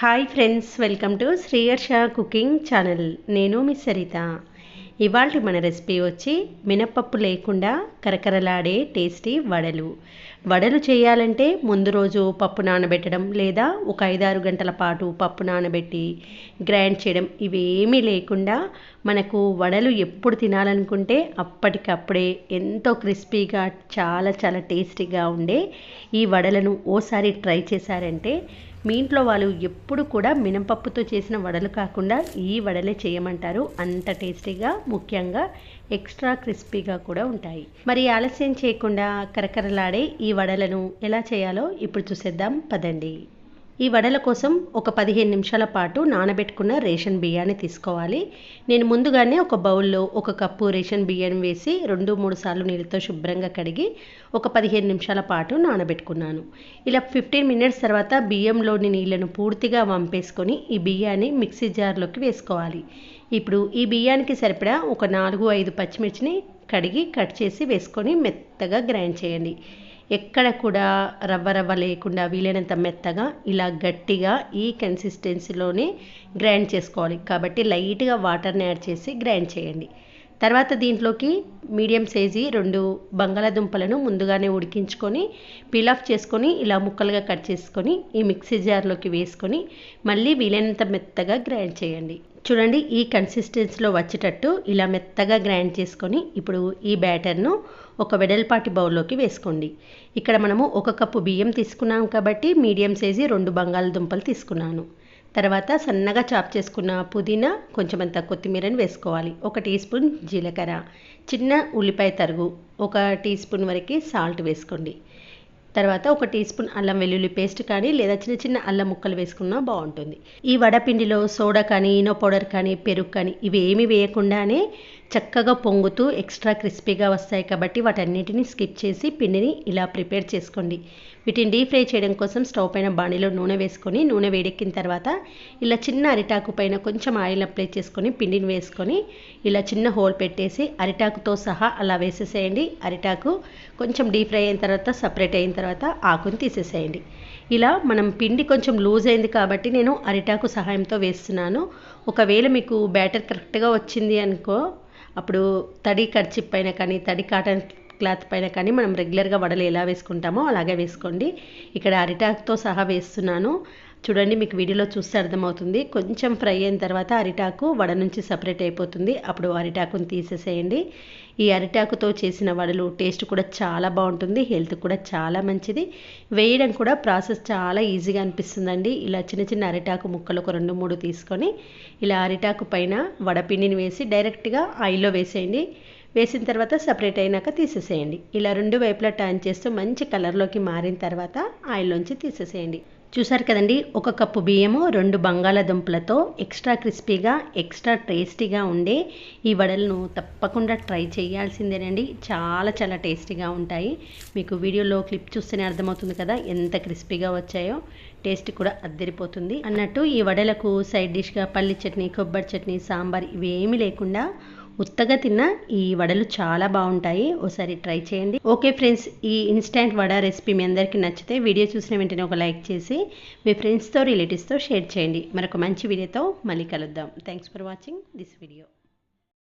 Hi friends welcome to Sriyarsha cooking channel నేను మీ సరిత. ఇవాళ మన రెసిపీ వచ్చి మినపప్పు లేకుండా కరకరలాడే టేస్టీ వడలు. వడలు చేయాలంటే ముందు రోజు పప్పు నానబెట్టడం లేదా ఒక ఐదారు గంటల పాటు పప్పు నానబెట్టి గ్రైండ్ చేయడం ఇవేమీ లేకుండా మనకు వడలు ఎప్పుడు తినాలనుకుంటే అప్పటికప్పుడే ఎంతో క్రిస్పీగా చాలా చాలా టేస్టీగా ఉండే ఈ వడలను ఓసారి ట్రై చేశారంటే మీ ఇంట్లో వాళ్ళు ఎప్పుడు కూడా మినపప్పుతో చేసిన వడలు కాకుండా ఈ వడలే చేయమంటారు. అంత టేస్టీగా ముఖ్యంగా ఎక్స్ట్రా క్రిస్పీగా కూడా ఉంటాయి. మరి ఆలస్యం చేయకుండా కరకరలాడే ఈ వడలను ఎలా చేయాలో ఇప్పుడు చూసేద్దాం. పదండి. ఈ వడల కోసం ఒక పదిహేను నిమిషాల పాటు నానబెట్టుకున్న రేషన్ బియ్యాన్ని తీసుకోవాలి. నేను ముందుగానే ఒక బౌల్లో ఒక కప్పు రేషన్ బియ్యం వేసి రెండు మూడు సార్లు నీళ్ళతో శుభ్రంగా కడిగి ఒక పదిహేను నిమిషాల పాటు నానబెట్టుకున్నాను. ఇలా ఫిఫ్టీన్ మినిట్స్ తర్వాత బియ్యంలోని నీళ్ళను పూర్తిగా వంపేసుకొని ఈ బియ్యాన్ని మిక్సీ జార్లోకి వేసుకోవాలి. ఇప్పుడు ఈ బియ్యానికి సరిపడా ఒక నాలుగు ఐదు పచ్చిమిర్చిని కడిగి కట్ చేసి వేసుకొని మెత్తగా గ్రైండ్ చేయండి. ఎక్కడ కూడా రవ్వ రవ్వ లేకుండా వీలైనంత మెత్తగా ఇలా గట్టిగా ఈ కన్సిస్టెన్సీలోనే గ్రైండ్ చేసుకోవాలి. కాబట్టి లైట్గా వాటర్ని యాడ్ చేసి గ్రైండ్ చేయండి. తర్వాత దీంట్లోకి మీడియం సైజీ రెండు బంగాళాదుంపలను ముందుగానే ఉడికించుకొని పీల్ ఆఫ్ చేసుకొని ఇలా ముక్కలుగా కట్ చేసుకొని ఈ మిక్సీ జార్లోకి వేసుకొని మళ్ళీ వీలైనంత మెత్తగా గ్రైండ్ చేయండి. చూడండి ఈ కన్సిస్టెన్సీలో వచ్చేటట్టు ఇలా మెత్తగా గ్రైండ్ చేసుకొని ఇప్పుడు ఈ బ్యాటర్ను ఒక వెడల్పాటి బౌల్లోకి వేసుకోండి. ఇక్కడ మనము ఒక కప్పు బియ్యం తీసుకున్నాం కాబట్టి మీడియం సైజు రెండు బంగాళదుంపలు తీసుకున్నాను. తర్వాత సన్నగా చాప్ చేసుకున్న పుదీనా కొంచెమంత కొత్తిమీరని వేసుకోవాలి. ఒక టీ స్పూన్ జీలకర్ర. చిన్న ఉల్లిపాయ తరుగు. ఒక టీ స్పూన్ వరకు సాల్ట్ వేసుకోండి. తర్వాత ఒక టీ స్పూన్ అల్లం వెల్లుల్లి పేస్ట్ కానీ లేదా చిన్న చిన్న అల్లం ముక్కలు వేసుకున్నా బాగుంటుంది. ఈ వడపిండిలో సోడా కానీ ఈనో పౌడర్ కానీ పెరుగు కానీ ఇవి ఏమి వేయకుండానే చక్కగా పొంగుతూ ఎక్స్ట్రా క్రిస్పీగా వస్తాయి కాబట్టి వాటన్నిటిని స్కిప్ చేసి పిండిని ఇలా ప్రిపేర్ చేసుకోండి. వీటిని డీప్ ఫ్రై చేయడం కోసం స్టవ్ పైన బాణీలో నూనె వేసుకొని నూనె వేడెక్కిన తర్వాత ఇలా చిన్న అరిటాకు పైన కొంచెం ఆయిల్ అప్లై చేసుకొని పిండిని వేసుకొని ఇలా చిన్న హోల్ పెట్టేసి అరిటాకుతో సహా అలా వేసేసేయండి. అరిటాకు కొంచెం డీప్ ఫ్రై అయిన తర్వాత సపరేట్ అయిన తర్వాత ఆకుని తీసేసేయండి. ఇలా మనం పిండి కొంచెం లూజ్ అయింది కాబట్టి నేను అరిటాకు సహాయంతో వేస్తున్నాను. ఒకవేళ మీకు బ్యాటర్ కరెక్ట్గా వచ్చింది అనుకో అప్పుడు తడి కర్చిప్ పైన కానీ తడి కాటన్ క్లాత్ పైన కానీ మనం రెగ్యులర్గా వడలు ఎలా వేసుకుంటామో అలాగే వేసుకోండి. ఇక్కడ అరిటాక్తో సహా వేస్తున్నాను. చూడండి మీకు వీడియోలో చూస్తే అర్థమవుతుంది. కొంచెం ఫ్రై అయిన తర్వాత అరిటాకు వడ నుంచి సపరేట్ అయిపోతుంది. అప్పుడు అరిటాకుని తీసేసేయండి. ఈ అరిటాకుతో చేసిన వడలు టేస్ట్ కూడా చాలా బాగుంటుంది. హెల్త్ కూడా చాలా మంచిది. వేయడం కూడా ప్రాసెస్ చాలా ఈజీగా అనిపిస్తుందండి. ఇలా చిన్న చిన్న అరిటాకు ముక్కలు ఒక రెండు మూడు తీసుకొని ఇలా అరిటాకు పైన వడపిండిని వేసి డైరెక్ట్గా ఆయిల్లో వేసేయండి. వేసిన తర్వాత సపరేట్ అయినాక తీసేసేయండి. ఇలా రెండు వైపులా టర్న్ చేస్తూ మంచి కలర్లోకి మారిన తర్వాత ఆయిల్లోంచి తీసేసేయండి. చూసారు కదండి ఒక కప్పు బియ్యము రెండు బంగాళాదుంపలతో ఎక్స్ట్రా క్రిస్పీగా ఎక్స్ట్రా టేస్టీగా ఉండే ఈ వడలను తప్పకుండా ట్రై చేయాల్సిందేనండి. చాలా చాలా టేస్టీగా ఉంటాయి. మీకు వీడియోలో క్లిప్ చూస్తేనే అర్థమవుతుంది కదా ఎంత క్రిస్పీగా వచ్చాయో. టేస్ట్ కూడా అద్దరిపోతుంది. అన్నట్టు ఈ వడలకు సైడ్ డిష్గా పల్లి చట్నీ కొబ్బరి చట్నీ సాంబార్ ఇవి ఏమీ లేకుండా ఉత్తగా తిన్న ఈ వడలు చాలా బాగుంటాయి. ఒకసారి ట్రై చేయండి. ఓకే ఫ్రెండ్స్ ఈ ఇన్స్టెంట్ వడ రెసిపీ మీ అందరికీ నచ్చితే వీడియో చూసిన వెంటనే ఒక లైక్ చేసి మీ ఫ్రెండ్స్తో రిలేటివ్స్తో షేర్ చేయండి. మరొక మంచి వీడియోతో మళ్ళీ కలుద్దాం. Thanks for watching this video.